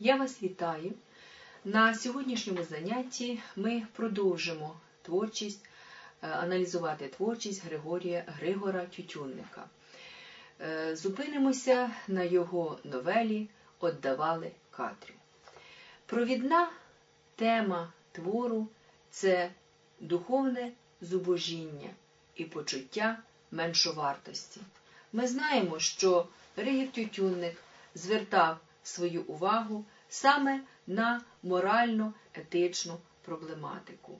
Я вас вітаю. На сьогоднішньому занятті ми продовжимо творчість, е, аналізувати творчість Григорія Григора Тютюнника. Е, Зупинимося на його новелі Отдавали Катрю. Провідна тема твору це духовне зубожіння і почуття меншовартості. Ми знаємо, що Григір Тютюнник звертав свою увагу саме на морально-етичну проблематику.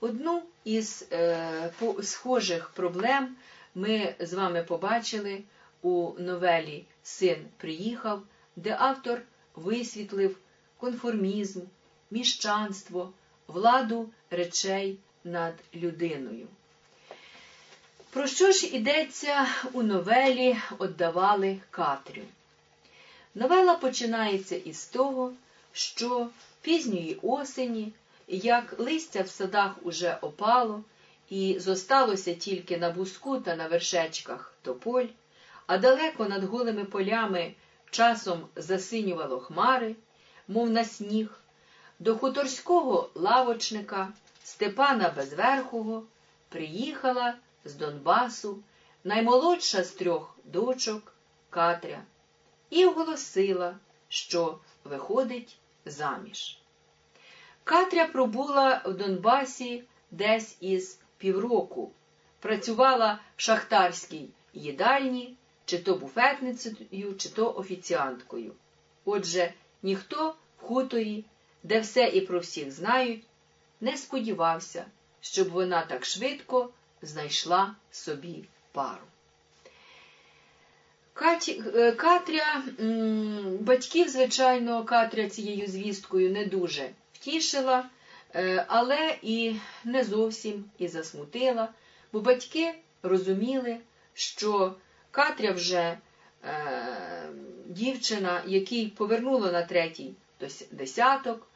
Одну із е, схожих проблем ми з вами побачили у новелі Син приїхав, де автор висвітлив конформізм, міщанство, владу речей над людиною. Про що ж йдеться у новелі Отдавали Катрю? Новела починається із того, що пізньої осені, як листя в садах уже опало, і зосталося тільки на буску та на вершечках тополь, а далеко над голими полями часом засинювало хмари, мов на сніг, до хуторського лавочника Степана Безверхого приїхала з Донбасу наймолодша з трьох дочок Катря і оголосила, що виходить заміж. Катря пробула в Донбасі десь із півроку, працювала в шахтарській їдальні, чи то буфетницею, чи то офіціанткою. Отже, ніхто в хуторі, де все і про всіх знають, не сподівався, щоб вона так швидко знайшла собі пару. Е, Катря, батьків, звичайно, Катря цією звісткою не дуже втішила, е, але і не зовсім і засмутила, бо батьки розуміли, що Катря вже е, дівчина, якій повернуло на третій десяток,